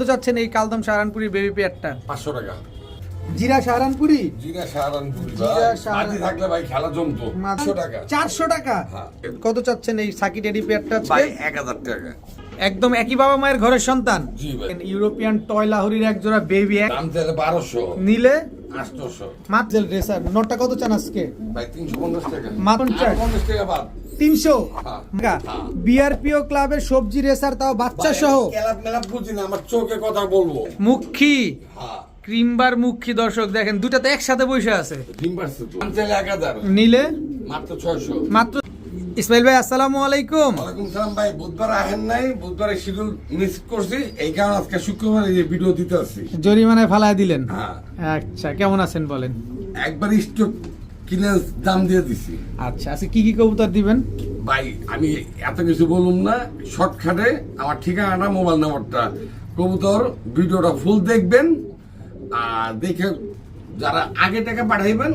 কত চাচ্ছেন এই কালদম সাহারানপুরি বেবি পেয়ারটা পাঁচশো টাকা। জিরা সাহারানপুরি? জিরা সাহারানপুরি মাটি থাকলে ভাই খেলা জমতো। পাঁচশো টাকা। চারশো টাকা? হ্যাঁ। কত চাচ্ছেন এই সাকি টেডি পেয়ারটা ভাই এক হাজার টাকা। একদম একই বাবা মায়ের ঘরের সন্তান? ইউরোপিয়ান টয় লাহরির এক জোড়া বেবি এক। দাম নিলে? আটশোশো। মাত্র রেসার নোটটা কত চান আজকে? ভাই তিনশো পঞ্চাশ টাকা। মাত্র আর পঞ্চাশ টাকা বাদ। তিনশো। হ্যাঁ। বিআরপিও ক্লাবের সবজি রেসার তাও বাচ্চা সহ। আমার চোখে কথা বলব। মুখী? হ্যাঁ। ক্রিমবার মুখী দর্শক দেখেন দুটাতে একসাথে বসে আছে। নিলে? মাত্র ছয়শো। মাত্র ইসমাইল ভাই আসসালামু আলাইকুম। ওয়ালাইকুম সালাম ভাই বুধবার আহেন নাই বুধবারে শিডিউল মিস করছি এই কারণে আজকে শুক্রবার এই ভিডিও দিতে আসছি। জরিমানায় ফালায় দিলেন। হ্যাঁ। আচ্ছা কেমন আছেন বলেন? একবার স্টক কিনে দাম দিয়ে দিছি। আচ্ছা আজকে কি কি কবুতর দিবেন? ভাই আমি এত কিছু বলুম না। শর্টকাটে আমার ঠিকানাটা মোবাইল নাম্বারটা কবুতর ভিডিওটা ফুল দেখবেন। আর দেখে যারা আগে টাকা পাঠাইবেন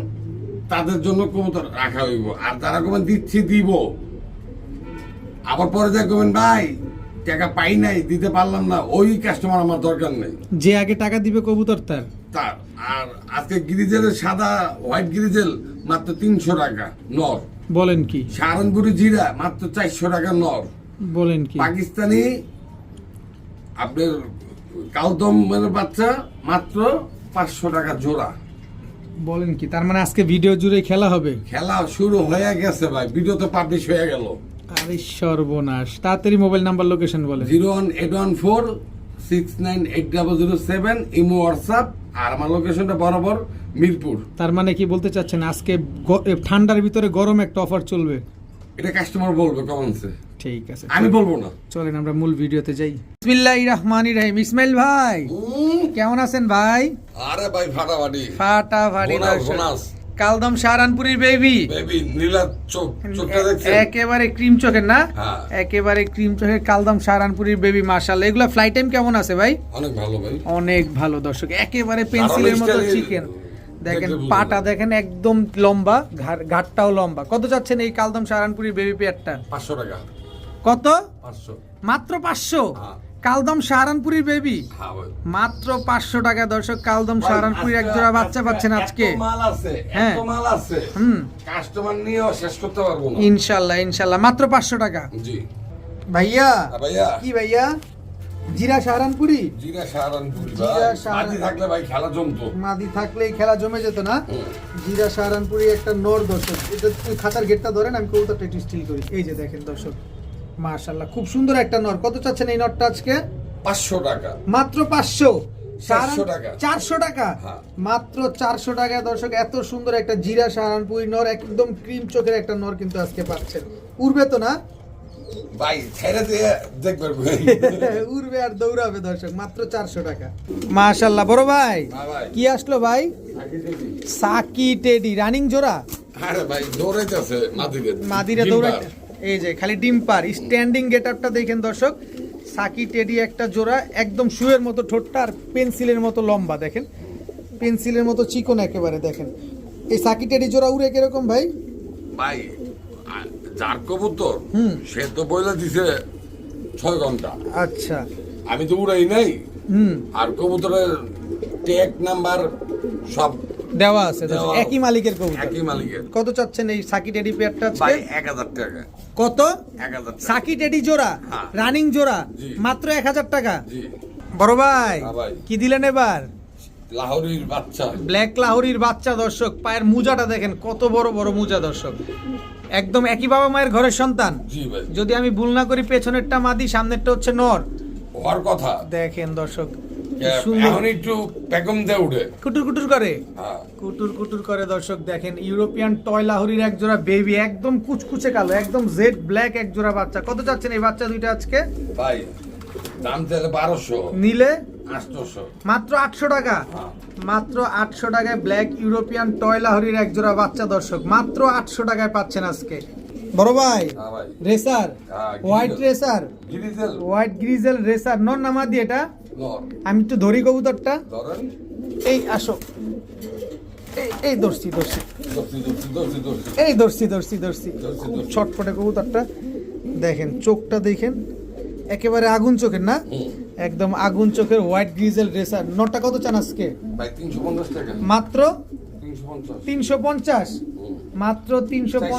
তাদের জন্য কবুতর রাখা হইব। আর যারা কবেন দিচ্ছি দিব। আবার পরে যা কবেন ভাই টাকা পাই নাই দিতে পারলাম না ওই কাস্টমার আমার দরকার নেই। যে আগে টাকা দিবে কবুতর তার তার আর আজকে গ্রিজেলের সাদা হোয়াইট গ্রিজেল মাত্র তিনশো টাকা নর। বলেন কি? সাহারানপুরি জিরা মাত্র চারশো টাকা নর। বলেন কি? পাকিস্তানি আপনার কালদমের বাচ্চা মাত্র পাঁচশো টাকা জোড়া। বলেন কি? তার মানে আজকে ভিডিও জুড়ে খেলা হবে? খেলা শুরু হয়ে গেছে ভাই ভিডিও তো পাবলিশ হয়ে গেল। আরে সর্বনাশ। তাড়াতাড়ি মোবাইল নাম্বার লোকেশন বলেন। Zero one eight one four six nine eight double zero seven imo WhatsApp. আর আমার লোকেশনটা বরাবর মিরপুর। তার মানে কি বলতে চাচ্ছেন আজকে ঠান্ডার ভিতরে গরম একটা অফার চলবে? এটা কাস্টমার বলবে কমেন্টসে ঠিক আছে। আমি বলব না। চলেন আমরা মূল ভিডিওতে যাই। বিসমিল্লাহির রহমানির রহিম। ইসমাইল ভাই কেমন আছেন ভাই? আরে ভাই ফাটাফাটি। ফাটাফাটি দর্শক। কালদম সাহারানপুরির বেবি বেবি নীলা চোখ চোখটা দেখছেন? একেবারে ক্রিম চোখের না? হ্যাঁ। একেবারে ক্রিম চোখের কালদম সাহারানপুরির বেবি মার্শাল এগুলা ফ্লাইট টাইম কেমন আছে ভাই? অনেক ভালো ভাই। অনেক ভালো দর্শক। একেবারে পেন্সিলের মতো চিকেন দেখেন পাটা দেখেন একদম লম্বা ঘাটটাও লম্বা। কত যাচ্ছেন এই কালদম সাহারানপুরির বেবি পেয়ারটা পাঁচশো টাকা। কত? পাঁচশো। মাত্র পাঁচশো? হ্যাঁ। কালদম সাহারানপুরির বেবি হ্যাঁ মাত্র পাঁচশো টাকা দর্শক কালদম সাহারানপুরির এক জোড়া বাচ্চা পাচ্ছেন আজকে। হ্যাঁ। এত মাল আছে। হুম। কাস্টমার নিয়েও শেষ করতে পারব ইনশাল্লাহ ইনশাল্লাহ মাত্র পাঁচশো টাকা। জি। ভাইয়া ভাইয়া। কি ভাইয়া? জিরা সাহারানপুরি? জিরা সাহারানপুরি থাকলে ভাই খেলা জমতো। মাদি থাকলেই খেলা জমে যেত না? জিরা সাহারানপুরি একটা নর দর্শক। এটা খাতার গেটটা ধরেন আমি কবুতরটা একটু স্টিল করি। এই যে দেখেন দর্শক। মাশাল্লাহ খুব সুন্দর একটা নর। কত চাচ্ছেন এই নরটা আজকে? পাঁচশো টাকা। মাত্র পাঁচশো? চারশো টাকা। হ্যাঁ। মাত্র চারশো টাকা দর্শক এত সুন্দর একটা জিরা সাহারানপুরি নর একদম ক্রিম চোখের একটা নর কিন্তু আজকে পাচ্ছেন। উড়বে তো না? ভাই ছেড়ে দিয়ে দেখবেন ভাই উড়বে আর দৌড়াবে দর্শক মাত্র চারশো টাকা। মাশাল্লাহ বড় ভাই হ্যাঁ কি আসলো ভাই? Psaki teddy. রানিং জোড়া? আরে ভাই দৌড়াইতেছে মাদিরে। মাদিরা দৌড়াইতে এই যে খালি ডিম্পার স্ট্যান্ডিং গেট আপটা দেখেন দর্শক। সাকি টেডি একটা জোড়া একদম শুয়ের মতো ঠোঁটটা আর পেন্সিলের মতো লম্বা দেখেন। পেন্সিলের মতো চিকন একেবারে দেখেন। এই সাকি টেডি জোড়া উড়ে কীরকম ভাই? ভাই যার কবুতর হুম। সে তো বইলা দিছে ছয় ঘণ্টা। আচ্ছা। আমি তো উড়াই নাই। হুম। আর কবুতরের টেক নাম্বার সব দেওয়া আছে একই মালিকের কবুতর? একই মালিকের। কত চাচ্ছেন এই সাকি টেডি পেয়ারটা? ভাই এক হাজার টাকা। কত? এক হাজার টাকা। সাকি টেডি জোড়া হ্যাঁ। রানিং জোড়া মাত্র এক হাজার টাকা? জি। বড় ভাই হ্যাঁ কি দিলেন এবার? লাহোরির বাচ্চা। ব্ল্যাক লাহোরির বাচ্চা দর্শক পায়ের মুজাটা দেখেন কত বড় বড় মুজা দর্শক। একদম একই বাবা মায়ের ঘরের সন্তান। যদি আমি ভুল না করি পেছনেরটা মাদি সামনেরটা হচ্ছে নর। হওয়ার কথা। দেখেন দর্শক এখন একটু পেগম দিয়ে উঠে কুটুর কুটুর করে। হ্যাঁ। কুটুর কুটুর করে দর্শক দেখেন ইউরোপিয়ান টয় লাহোরির এক জোড়া বেবি একদম কুচকুচে কালো একদম জেড ব্ল্যাক এক জোড়া বাচ্চা। কত চাচ্ছেন এই বাচ্চা দুইটা আজকে? ভাই দাম চাইলে বারোশো। নিলে? মাত্র আটশো টাকা। হ্যাঁ। মাত্র আটশো টাকায় ব্ল্যাক ইউরোপিয়ান টয় লাহরির এক জোড়া বাচ্চা দর্শক। মাত্র আটশো টাকায় পাচ্ছেন আজকে। বড় ভাই রেসার হ্যাঁ, white racer white grizzle racer নর নামা দিয়ে এটা। আমি তো ধরি কবুতরটা। এই আসো। এই ধরছি ধরছি। দর্শি দর্শি দর্শি দর্শি এই ধরছি ধরছি ধরছি। খুব ছটফটে কবুতরটা। দেখেন চোখটা দেখেন। একেবারে আগুন চোখের না? একদম আগুন চোখের হোয়াইট গ্রিজেল রেসার নটটা কত চান আজকে? ভাই তিনশো পঞ্চাশ মাত্র? তিনশো পঞ্চাশ। মাত্র তিনশো টাকা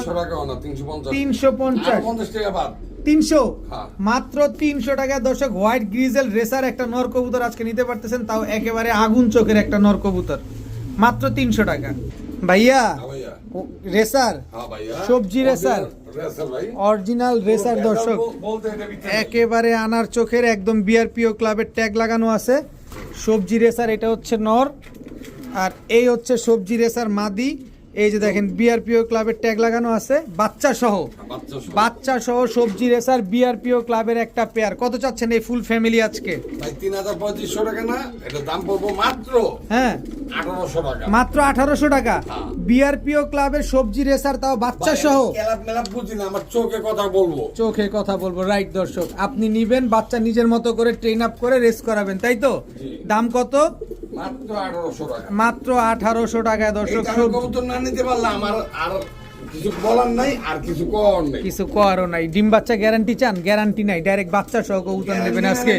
তিনশো পঞ্চাশ। তিনশো। হ্যাঁ। মাত্র তিনশো টাকা দর্শক হোয়াইট গ্রিজেল রেসার একটা নর কবুতর আজকে নিতে পারতেছেন তাও একেবারে আগুন চোখের একটা নর কবুতর মাত্র তিনশো টাকা। ভাইয়া হ্যাঁ রেসার হ্যাঁ সবজি রেসার। অরিজিনাল রেসার দর্শক। একেবারে আনার চোখের একদম বিআরপিও ক্লাবের ট্যাগ লাগানো আছে। সবজি রেসার এটা হচ্ছে নর। আর এই হচ্ছে সবজি রেসার মাদি। এই যে দেখেন বিআরপিও ক্লাবের ট্যাগ লাগানো আছে বাচ্চা সহ। বাচ্চা সহ। সবজি রেসার বিআরপিও ক্লাবের একটা পেয়ার কত চাচ্ছেন এই ফুল ফ্যামিলি আজকে? তিন হাজার পঁয়ত্রিশশো টাকা না এটা দাম পড়ব মাত্র হ্যাঁ। আঠারোশো টাকা। মাত্র আঠারোশো টাকা। হ্যাঁ। বিআরপিও ক্লাবের সবজি রেসার তাও বাচ্চা সহ। আমার চোখে কথা বলব। চোখে কথা বলব রাইট দর্শক। আপনি নিবেন বাচ্চা নিজের মতো করে ট্রেন আপ করে রেস করাবেন তাই তো? দাম কত? মাত্র আঠারোশো টাকা। মাত্র আঠারোশো টাকায় দর্শক সবজি নিতে পারলে আমার আর কিছু বলার নাই আর কিছু করার নেই। কিছু করারও নাই। ডিম বাচ্চা গ্যারান্টি চান? গ্যারান্টি নাই। ডাইরেক্ট বাচ্চা সহ কবুতর নেবেন আজকে।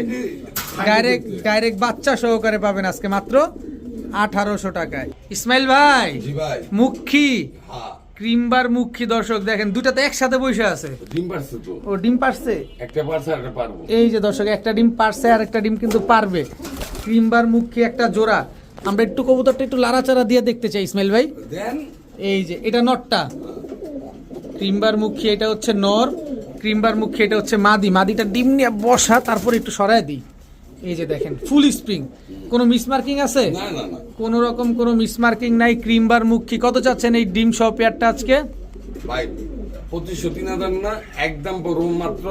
ডাইরেক্ট ডাইরেক্ট বাচ্চা সহকারে পাবেন আজকে মাত্র আঠারোশো টাকায়। ইসমাইল ভাই মুখী। হ্যাঁ। ক্রিমবার মুখী দর্শক দেখেন দুটাতে একসাথে বসে আছে। ডিম পারছে তো। ও ডিম পারছে? একটা পারছে আর একটা পারব। এই যে দর্শক একটা ডিম পারছে আর একটা ডিম কিন্তু পারবে। ক্রিমবার মুখী একটা জোড়া। আমরা একটু কবুতরটা একটু লাড়াচাড়া দিয়ে দেখতে চাই ইসমাইল ভাই। দেন। এই যে এটা নটটা। ক্রিমবার মুখী এটা হচ্ছে নর। ক্রিমবার মুখী এটা হচ্ছে মাদি। মাদিটা ডিম নিয়ে বসা তারপর একটু সরায় দিই। এই যে দেখেন ফুল স্প্রিং। কোনো মিসমার্কিং আছে? কোনো রকম কোনো মিসমার্কিং নাই ক্রিমবার মুখী। কত চাচ্ছেন এই ডিম সহ পেয়ারটা আজকে? ভাই পঁচিশশো তিন হাজার না একদম মাত্র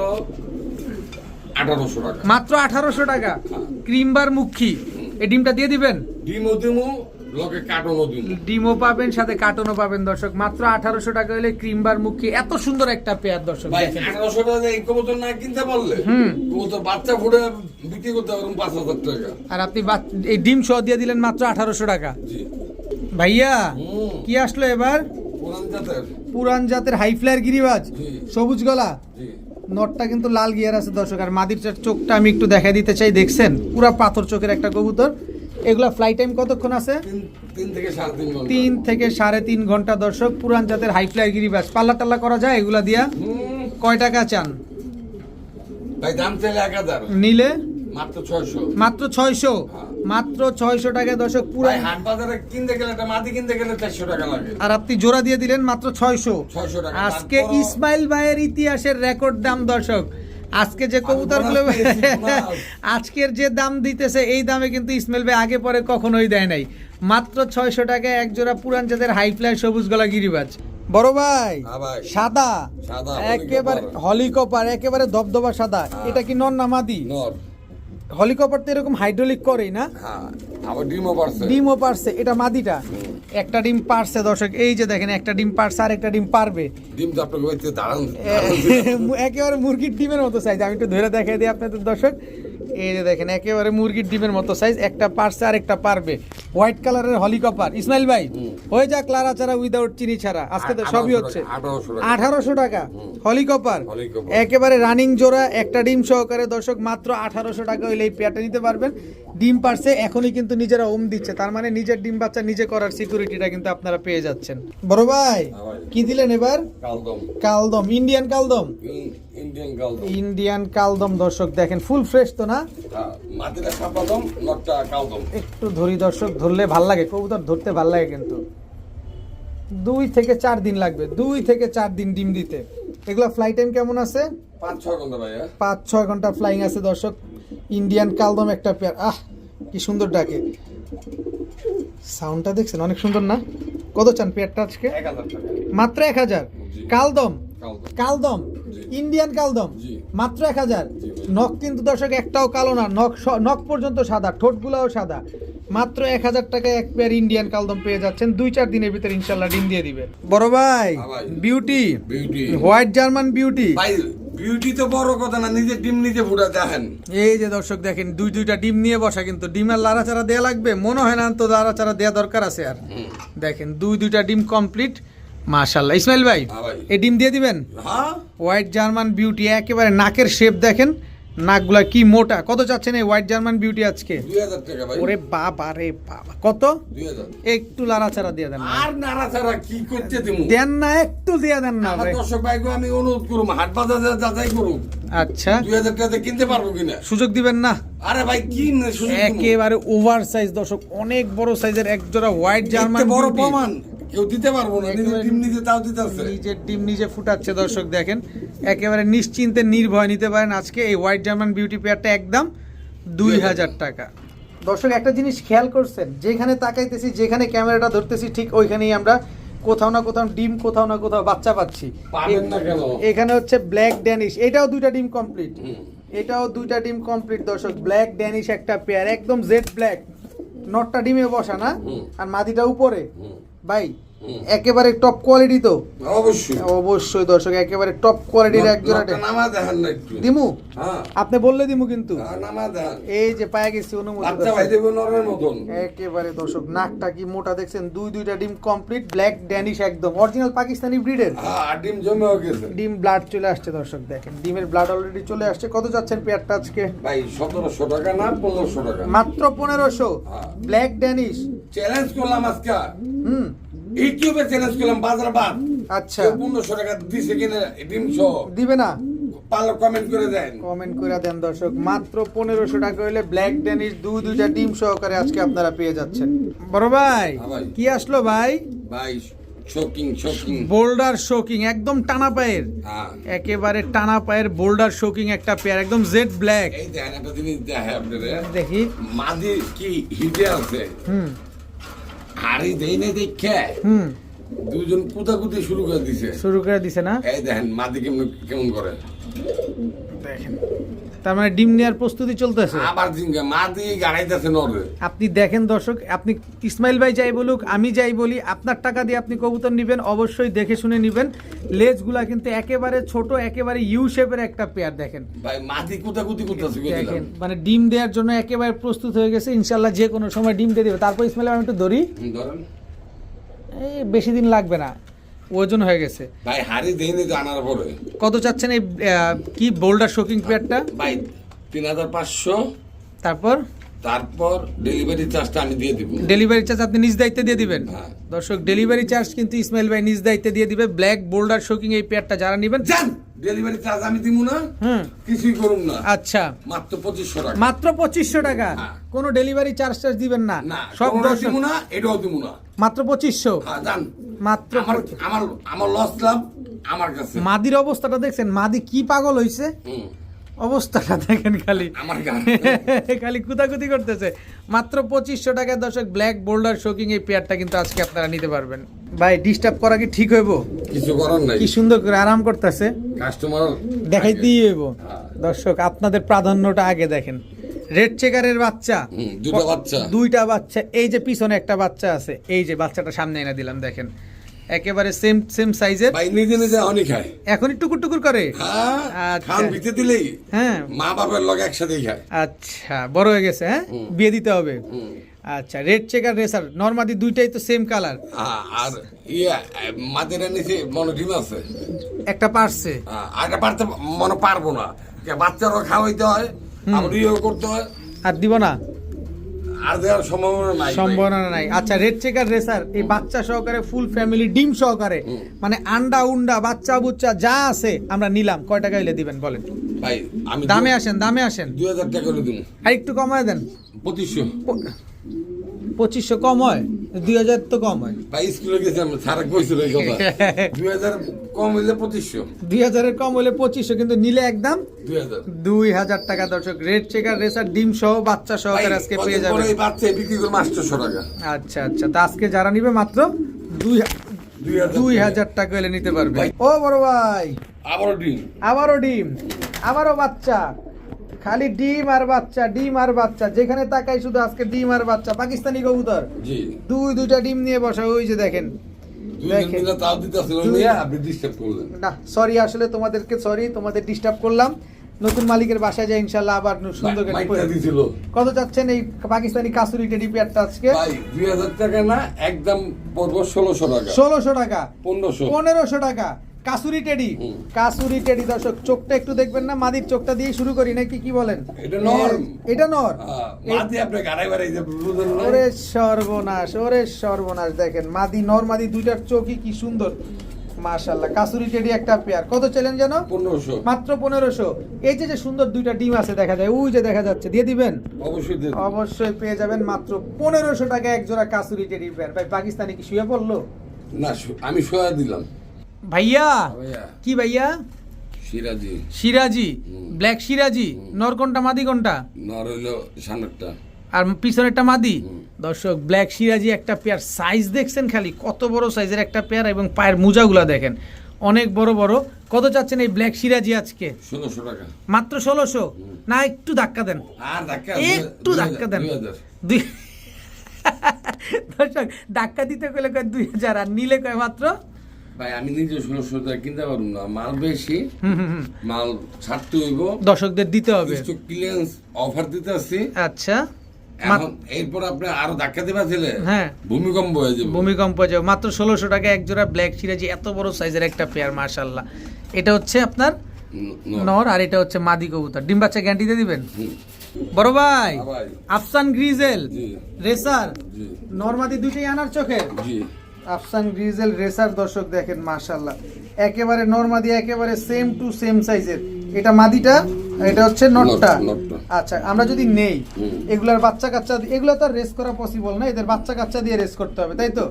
আঠারোশো টাকা। মাত্র আঠারোশো টাকা। ক্রিমবার মুখী। এই ডিমটা দিয়ে দিবেন? ডিমও দিমু কাটনও দিমু ডিমও পাবেন সাথে কার্টনও পাবেন দর্শক। মাত্র আঠারোশো টাকা হলে ক্রিমবার মুখী। এত সুন্দর একটা পেয়ার দর্শক। ভাই দেখেন আঠারোশো টাকা এই কবুতর না কিনতে পারলে। কবুতর বাচ্চা ফুটে বিক্রি করতে পারবেন পাঁচ হাজার টাকা। আর আপনি এই ডিম সহ দিয়ে দিলেন মাত্র আঠারোশো টাকা। জি। ভাইয়া কি আসলো এবার? কোরআন জাতের। পুরান জাতের হাই ফ্লায়ার গিরিবাজ। সবুজ গলা। জি। নটটা কিন্তু লাল গিয়ার আছে দর্শক। আর মাদির চোখটা আমি একটু দেখা দিতে চাই দেখছেন? পুরা পাথর চোখের একটা কবুতর। এগুলা ফ্লাই টাইম কতক্ষণ আছে? তিন থেকে সাড়ে তিন ঘণ্টা। দর্শক পুরান জাতের হাই ফ্লায়ার গিরিবাজ পাল্লা টাল্লা করা যায় এগুলা দিয়া? কয় টাকা চান? ভাই দাম চাইলে এক হাজার। নিলে? মাত্র ছয়শো। মাত্র ছয়শো? হ্যাঁ। টাকা দর্শক ভাই হাট বাজারে কিনতে গেলে মাটি কিনতে গেলে চারশো টাকা লাগে। আর আপনি জোড়া দিয়ে দিলেন মাত্র ছয়শো। আজকে ইসমাইল ভাইয়ের ইতিহাসের রেকর্ড দাম দর্শক। আজকে যে কবুতরগুলো গুলো আজকের যে দাম দিতেছে এই দামে কিন্তু স্মেল ভাই আগে পরে কখনোই দেয় নাই। মাত্র ছয়শো টাকা এক জোড়া পুরান জাতের হাই ফ্লাই সবুজ গলা গিরিবাজ। বড় ভাই হ্যাঁ সাদা? একেবারে হলিকপার। একেবারে ধবধবা সাদা। এটা কি নন নামাদি নর। হলিকপার তো এরকম হাইড্রোলিক করেই না? হ্যাঁ আবার ডিমও পারছে। ডিমও পারছে এটা মাদিটা। একটা ডিম পারছে দর্শক এই যে দেখেন একটা ডিম পারছে আর একটা ডিম পারবে। ডিম তো আপনাকে একেবারে মুরগির ডিমের মতো সাইজ আমি একটু ধরে দেখাই দিই আপনাদের দর্শক। এই যে দেখেন একেবারে মুরগির ডিমের মতো সাইজ একটা পারছে আর একটা পারবে। হোয়াইট কালারের হলিকপার ইসমাইল ভাই হয়ে যাক লারা ছাড়া উইদাউট চিনি ছাড়া। আজকে তো সবই হচ্ছে। টাকা, 1800 টাকা। আঠারোশো টাকা। হলিকপার হলিকপার। একেবারে রানিং জোড়া একটা ডিম সহকারে দর্শক মাত্র আঠারোশো টাকা হইলে এই পেয়ারটা নিতে পারবেন। ডিম পারছে এখনই কিন্তু নিজেরা ওম দিচ্ছে। তার মানে নিজের ডিম বাচ্চা নিজে করার সিকিউরিটিটা কিন্তু আপনারা পেয়ে যাচ্ছেন। বড় ভাই কি দিলেন এবার? কালদম। কালদম। ইন্ডিয়ান কালদম? ইন্ডিয়ান কালদম। ইন্ডিয়ান কালদম দর্শক দেখেন ফুল ফ্রেশ তো না? হ্যাঁ, একটু ধরি দর্শক ধরলে ভালো লাগে কবুতর ধরতে ভালো লাগে কিন্তু। দুই থেকে চার দিন লাগবে দুই থেকে চার দিন ডিম দিতে। এগুলো ফ্লাই টাইম কেমন আছে? পাঁচ ছয় ঘণ্টা ভাইয়া। পাঁচ ছয় ঘণ্টা ফ্লাইং আছে দর্শক। ইন্ডিয়ান কালদম একটা পেয়ার। আহ কি সুন্দর ডাকে। সাউন্ডটা দেখছেন? অনেক সুন্দর না? কত চান পেয়ারটা আজকে? মাত্র এক হাজার? কালদম কালদম ইন্ডিয়ান কালদম মাত্র এক হাজার? নখ কিন্তু দর্শক একটাও কালো না। নখ নখ পর্যন্ত সাদা ঠোঁটগুলাও সাদা। মাত্র এক হাজার টাকায় এক পেয়ার ইন্ডিয়ান কালদম পেয়ে যাচ্ছেন। দুই চার দিনের ভিতরে ইনশাল্লাহ ডিম দিয়ে দিবে। বড় ভাই beauty white German beauty beauty তো বড় কথা না নিজে ডিম নিজে ফুটা দেখেন। এই যে দর্শক দেখেন দুই দুইটা ডিম নিয়ে বসা কিন্তু ডিমের লাড়াচাড়া দেওয়া লাগবে? মনে হয় না তো লাড়াচাড়া দেওয়া দরকার আছে আর। দেখেন দুই দুইটা ডিম কমপ্লিট মাশাল্লাহ ইসমাইল ভাই হ্যাঁ এই ডিম দিয়ে দিবেন? হ্যাঁ। হোয়াইট জার্মান বিউটি একেবারে নাকের শেপ দেখেন। নাকগুলা কি মোটা? কত চাচ্ছেন এই হোয়াইট জার্মান বিউটি আজকে? ওরে বাবা রে বাবা। কত? একটু লাড়াচাড়া দিয়ে দেন। আর নাড়াচাড়া কি করছে তুমি দেন না একটু দিয়ে দেন না দর্শক ভাইকে আমি অনুরোধ করুম হাট বাজার যাচাই করুম। আচ্ছা। দুই হাজার টাকাতে কিনতে পারব কিনা? সুযোগ দিবেন না? আরে ভাই কি? একেবারে ওভার সাইজ দর্শক অনেক বড় সাইজের এক জোড়া হোয়াইট জার্মান বড় প্রমাণ। কেউ দিতে পারব না নিজে একেবারে- ডিম নিজে তাও দিতে আছে। নিজের ডিম নিজে ফুটাচ্ছে দর্শক দেখেন। একেবারে নিশ্চিন্তে নির্ভয় নিতে পারেন আজকে এই হোয়াইট জার্মান বিউটি পেয়ারটা একদম দুই হাজার। টাকা। দর্শক একটা জিনিস খেয়াল করছেন যেখানে তাকাইতেছি যেখানে ক্যামেরাটা ধরতেছি ঠিক ওইখানেই আমরা কোথাও না কোথাও ডিম কোথাও না কোথাও বাচ্চা পাচ্ছি। পাবেন না কেন? এখানে হচ্ছে ব্ল্যাক ড্যানিশ এটাও দুইটা ডিম কমপ্লিট এটাও দুইটা ডিম কমপ্লিট দর্শক ব্ল্যাক ড্যানিশ একটা পেয়ার একদম জেড ব্ল্যাক নটটা ডিমে বসা না আর মাদিটা উপরে। ভাই। একেবারে টপ কোয়ালিটি তো। অবশ্যই। অবশ্যই দর্শক একেবারে টপ কোয়ালিটির এক জোড়া নামা দেখান না একটু। দিমু? হ্যাঁ। আপনি বললে দিমু কিন্তু। এই যে পায়ে গেছি অনুমতি একেবারে দর্শক নাকটা কি মোটা দেখছেন? দুই দুইটা ডিম কমপ্লিট ব্ল্যাক ড্যানিশ একদম। অরিজিনাল পাকিস্তানি ব্রিডের ডিম জমেও গেছে। ডিম ব্লাড চলে আসছে দর্শক দেখেন। ডিমের ব্লাড অলরেডি চলে আসছে। কত যাচ্ছেন পেয়ারটা আজকে? ভাই সতেরোশো টাকা না পনেরোশো টাকা? মাত্র পনেরোশো। হ্যাঁ। ব্ল্যাক ড্যানিশ চ্যালেঞ্জ করলাম আজকে। হুম। ইউটিউবে চ্যালেঞ্জ করলাম বাজার বাদ। আচ্ছা। পনেরোশো টাকা দিছে কিনে ডিম সহ। দিবে না? পারলে কমেন্ট করে দেন। কমেন্ট করে দেন দর্শক। মাত্র পনেরোশো টাকা হলে ব্ল্যাক ড্যানিশ দুই দুইটা ডিম সহকারে আজকে আপনারা পেয়ে যাচ্ছেন। বড় ভাই হ্যাঁ কি আসলো ভাই? ভাই শোকিং শোকিং বোল্ডার শোকিং একদম টানা পায়ের। হ্যাঁ। একেবারে টানা পায়ের বোল্ডার শোকিং একটা পেয়ার একদম জেড ব্ল্যাক এই দেখেন একটা জিনিস দেখে। মাদি কি হিটে আছে। হুম। হাড়ি দেই না দেখে হুম। দুজন কুদাকুদি শুরু করে দিছে। শুরু করে দিছে না? এই দেখেন মাদি কেমন কেমন করে? দেখেন। তার মানে ডিম নেওয়ার প্রস্তুতি চলতেছে। আবার জিঙ্গা মাদি গাড়াইতেছে নরে আপনি দেখেন দর্শক আপনি ইসমাইল ভাই যাই বলুক আমি যাই বলি আপনার টাকা দিয়ে আপনি কবুতর নেবেন অবশ্যই দেখে শুনে নেবেন। লেজগুলা কিন্তু একেবারে ছোট একেবারে ইউ শেপের একটা পেয়ার দেখেন। ভাই মাদি কুদাকুদি করতেছে দেখেন মানে ডিম দেওয়ার জন্য একেবারে প্রস্তুত হয়ে গেছে। ইনশাল্লাহ যে কোনো সময় ডিম দিয়ে দেবে। তারপর ইসমাইল ভাই আমি একটু ধরি। ধরেন। এই বেশি দিন লাগবে না। ওজন হয়ে গেছে। ভাই হাড়ি দেইনি তো আনার পরে। কত চাচ্ছেন এই কি বোল্ডার শোকিং পেয়ারটা? ভাই তিন হাজার পাঁচশো। তারপর? তারপর ডেলিভারি চার্জটা আমি দিয়ে দিব। ডেলিভারি চার্জ আপনি নিজ দায়িত্বে দিয়ে দিবেন? হ্যাঁ। দর্শক ডেলিভারি চার্জ কিন্তু ইসমাইল ভাই নিজ দায়িত্বে দিয়ে দিবে। ব্ল্যাক বোল্ডার শোকিং এই পেয়ারটা যারা নেবেন জান ডেলিভারি চার্জ আমি দিব না কিছুই করুম না। আচ্ছা। মাত্র পঁচিশশো টাকা। মাত্র পঁচিশশো টাকা? হ্যাঁ। কোনো ডেলিভারি চার্জ চার্জ দিবেন না? না সব দিব না এটাও দিব না। মাত্র পঁচিশশো? হ্যাঁ জান। মাত্র আমার আমার লস লাভ আমার কাছে। মাদির অবস্থাটা দেখছেন? মাদি কি পাগল হইছে? হুম, অবস্থাটা দেখেন খালি। খালি কুতাকুতি করতেছে। মাত্র পঁচিশশো টাকায় দর্শক ব্ল্যাক বোল্ডার শোকিং এই পেয়ারটা কিন্তু আজকে আপনারা নিতে পারবেন। ভাই ডিস্টার্ব করা কি ঠিক হইব? কিছু করার নাই। কি সুন্দর করে আরাম করতেছে। কাস্টমার দেখাইতেই হইব। হ্যাঁ। দর্শক আপনাদের প্রাধান্যটা আগে দেখেন। রেড চেকারের বাচ্চা। দুটো বাচ্চা। দুইটা বাচ্চা। এই যে পিছনে একটা বাচ্চা আছে এই যে বাচ্চাটা সামনে এনে দিলাম দেখেন। একেবারে সেম সেম সাইজের ভাই নিজে নিজে অনেক খায়। এখনই টুকুর টুকুর করে? হ্যাঁ আচ্ছা। খান ভিতে দিলেই হ্যাঁ। মা বাবার লগে একসাথেই খায়। আচ্ছা বড় হয়ে গেছে হ্যাঁ? বিয়ে দিতে হবে। আচ্ছা রেড চেক চেকার রেসার নর্মাদি দুইটাই তো সেম কালার আর ইয়া মাদের নিচে মনে ডিম আছে। একটা পারছে। আ, পারতে মনে পারব না। বাচ্চারও খাওয়াইতে হয় আবার ইয়েও করতে হয়। আর দিব না? আর দেওয়ার সম্ভাবনা নাই। সম্ভাবনা নাই। আচ্ছা রেড চেকার রেসার এই বাচ্চা সহকারে ফুল ফ্যামিলি ডিম সহকারে মানে আন্ডা উন্ডা বাচ্চা বুচ্চা যা আছে আমরা নিলাম। কয় টাকা হইলে দিবেন বলেন? ভাই আমি দামে আসেন দামে আসেন। দুই হাজার টাকা করে দিন আর একটু কমায় দেন। পঁচিশশো। পঁচিশশো কম হয়? দুই হাজার তো কম হয়। ভাই স্কুলে গেছিলাম সারা কইছিল এই কথা। দুই হাজার কম হইলে পঁচিশশো। দুই হাজারের কম হলে পঁচিশশো কিন্তু নিলে একদম দুই হাজার। টাকা দর্শক রেড চেকার রেসার ডিম সহ বাচ্চা সহকারে আজকে পেয়ে যাবে বাচ্চা বিক্রি করে আটশোশো টাকা। আচ্ছা আচ্ছা তা আজকে যারা নিবে মাত্র দুই দুই হাজার। টাকা। হলে নিতে পারবে। ও বড় ভাই। আবারও ডিম। আবারও ডিম আবারও বাচ্চা। খালি ডিম আর বাচ্চা ডিম আর বাচ্চা। যেখানে তাকাই শুধু আজকে ডিম আর বাচ্চা। পাকিস্তানি কবুতর। দুই দুইটা ডিম নিয়ে বসা ওই যে দেখেন। না সরি আসলে তোমাদেরকে সরি তোমাদের ডিস্টার্ব করলাম। নতুন মালিকের বাসায় যাই ইনশাল্লাহ আবার সুন্দর কত চাচ্ছেন এই পাকিস্তানি কাসুরি টেডি পেয়ারটা আজকে? দুই হাজার টাকা না একদম ষোলোশো টাকা। ষোলোশো টাকা। পনেরোশো। পনেরোশো টাকা। কাসুরি টেডি। কাসুরি টেডি দর্শক চোখটা একটু দেখবেন না মাদির চোখটা দিয়ে শুরু করি নাকি কি বলেন? এটা নর। এটা নর। মাঝে আপনি গাড়াই বাড়াই যে? ওরে সর্বনাশ ওরে সর্বনাশ দেখেন মাদি নর মাদি দুইটার চোখই কি সুন্দর। মাশাল্লাহ কাসুরি টেডি একটা পেয়ার কত চ্যালেঞ্জ যেন? পনেরোশো। মাত্র পনেরোশো। এই যে যে সুন্দর দুইটা ডিম আছে দেখা যায় ওই যে দেখা যাচ্ছে দিয়ে দিবেন? অবশ্যই দিয়ে অবশ্যই পেয়ে যাবেন মাত্র পনেরোশো টাকা এক জোড়া কাসুরি টেডি পেয়ার ভাই পাকিস্তানি কি শুয়ে পড়ল? না আমি সোয়া দিলাম। ভাইয়া? কি ভাইয়া? সিরাজি। সিরাজি। ব্ল্যাক সিরাজি। নর কোনটা মাদি কোনটা? নর হইল সামনেরটা। আর পিছনেরটা মাদি? দর্শক ব্ল্যাক সিরাজি একটা পেয়ার সাইজ দেখছেন খালি কত বড় সাইজের একটা পেয়ার এবং পায়ের মোজাগুলা দেখেন। অনেক বড় বড়। কত চাচ্ছেন এই ব্ল্যাক সিরাজি আজকে? ষোলোশো টাকা। মাত্র ষোলোশো? না একটু ধাক্কা দেন। আর ধাক্কা একটু ধাক্কা দেন। দুই দর্শক ধাক্কা দিতে গেলে কয় দুই হাজার আর নিলে কয় মাত্র? ভাই আমি নিজে ষোলোশো টাকা কিনতে পারব না। মাল বেশি মাল ছাড়তে হইব। দর্শকদের দিতে হবে। স্টক ক্লিয়ারেন্স অফার দিতে আচ্ছা। এখন এরপর আপনি আরও ধাক্কা দিবা হ্যাঁ। ভূমিকম্প হয়ে যাবে। ভূমিকম্প যাও মাত্র ষোলোশো টাকা এক জোড়া ব্ল্যাক সিরাজি এত বড় সাইজের একটা পেয়ার মার্শাল্লাহ এটা হচ্ছে আপনার নর আর এটা হচ্ছে মাদি কবুতর। ডিম বাচ্চা গ্যারান্টি দিয়ে দিবেন? বড় ভাই হ্যাঁ আফসান গ্রিজেল রেসার নরমাদি দুইটাই আনার চোখের জি। আফসান গ্রিজেল রেসার দর্শক দেখেন মাশাল্লাহ একেবারে নরমাদি একেবারে সেম টু সেম সাইজের এটা মাদিটা এটা হচ্ছে নটটা। আচ্ছা আমরা যদি নেই। এগুলার বাচ্চা কাচ্চা এগুলো তো রেস করা পসিবল না এদের বাচ্চা কাচ্চা দিয়ে রেস করতে হবে তাই তো?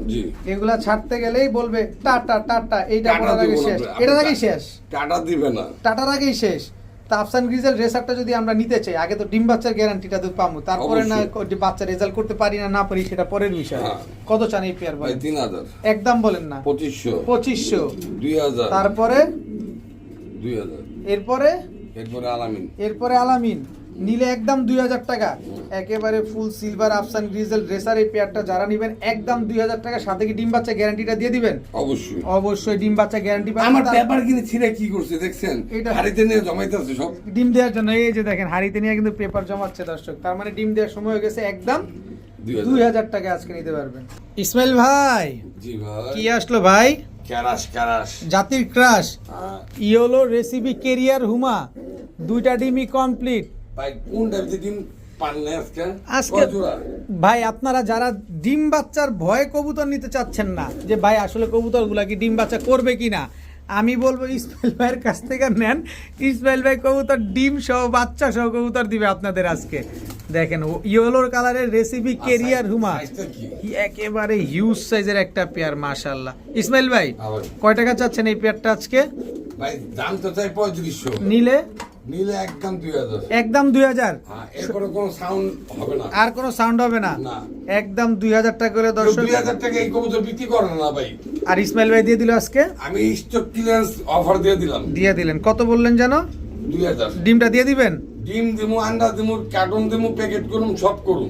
এগুলা ছাড়তে গেলেই বলবে টাটা টাটা এইটা বলার আগে শেষ। এটার আগেই শেষ। টাটা দিবে না। টাটার আগেই শেষ। তা আফসান গ্রিজেল রেসারটা যদি আমরা নিতে চাই আগে তো ডিম বাচ্চার গ্যারান্টিটা তো পাবো তারপরে না বাচ্চা রেজাল্ট করতে পারি না না পারি সেটা পরের বিষয়। হ্যাঁ। কত চান এই পেয়ার ভাই ভাই তিন হাজার। একদম বলেন না। পঁচিশশো। পঁচিশশো। দুই হাজার। তারপরে? দুই হাজার। এরপরে? এরপরে আলামিন। এরপরে আলামিন। নিলে একদম দুই হাজার টাকা। একেবারে ফুল সিলভার আফসান গ্রিজেল রেসার এই পেয়ারটা যারা নেবেন একদম দুই হাজার টাকা। সাথে কি ডিম বাচ্চা গ্যারান্টিটা দিয়ে দিবেন? অবশ্যই। অবশ্যই ডিম বাচ্চা গ্যারান্টি আমার পেপার কিনে ছিঁড়ে কি করছে দেখছেন? এটা- হাড়িতে নিয়ে জমাইতেছে সব। ডিম দেওয়ার জন্য এই যে দেখেন হাড়িতে নিয়ে কিন্তু পেপার জমাচ্ছে দর্শক। তার মানে ডিম দেওয়ার সময় হয়ে গেছে একদম দুই হাজার। টাকা আজকে নিতে পারবেন। ইসমাইল ভাই জি ভাই। কি আসলো ভাই? ক্যারাস ক্যারাস জাতির ক্রাশ। ইয়োলো রেসিপি কেরিয়ার হুমা দুইটা ডিমই কমপ্লিট ভাই কোন ডিম আজকে? আপনারা যারা ডিম বাচ্চার ভয়ে কবুতর নিতে চাচ্ছেন না যে ভাই আসলে কবুতরগুলা কি ডিম বাচ্চা করবে কি না আমি বলব ইসমাইল ভাইয়ের কাছ থেকে নেন। ইসমাইল ভাই কবুতর ডিম সহ বাচ্চা সহ কবুতর দিবে আপনাদের আজকে। দেখেন ইয়েলোর কালারের রেসিপি কেরিয়ার হুমা একেবারে হিউজ সাইজের একটা পেয়ার মাশাল্লাহ ইসমাইল ভাই। কয় টাকা চাচ্ছেন এই পেয়ারটা আজকে? ভাই দাম তো চাই পঁয়ত্রিশশো। নিলে? নিলে একদম দুই হাজার। একদম দুই হাজার। হ্যাঁ এরপরে কোনো সাউন্ড হবে না। আর কোনো সাউন্ড হবে না? না। একদম দুই হাজার টাকা করে দর্শক দুই হাজার টাকা এই কবুতর বিক্রি করে না ভাই। আর ইসমাইল ভাই দিয়ে দিল আজকে? আমি স্টক ক্লিয়ারেন্স অফার দিয়ে দিলাম। দিয়ে দিলেন। কত বললেন যেন? দুই হাজার। ডিমটা দিয়ে দিবেন? ডিম দিমু আন্ডা দিমু কার্টুন দিমু প্যাকেট করুম সব করুম।